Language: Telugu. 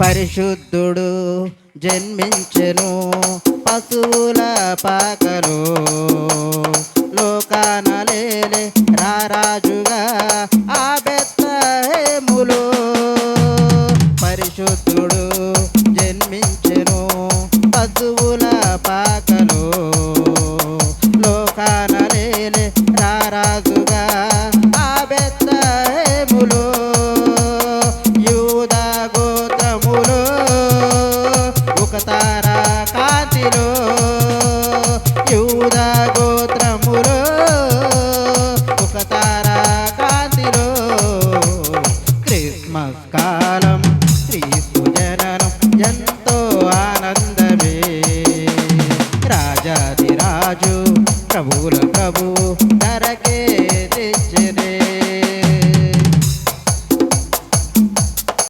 పరిశుద్ధుడు జన్మించెను పశువుల పాకలో. లోకాన లేలే రారాజుగా ఆ పరిశుద్ధుడు జన్మించెను పశువుల పాక జాతిలో యూదా గోత్రములో ఒక తారా కాంతిలో క్రిస్మస్ కాలం రాజు ప్రభువుల ప్రభు నరకే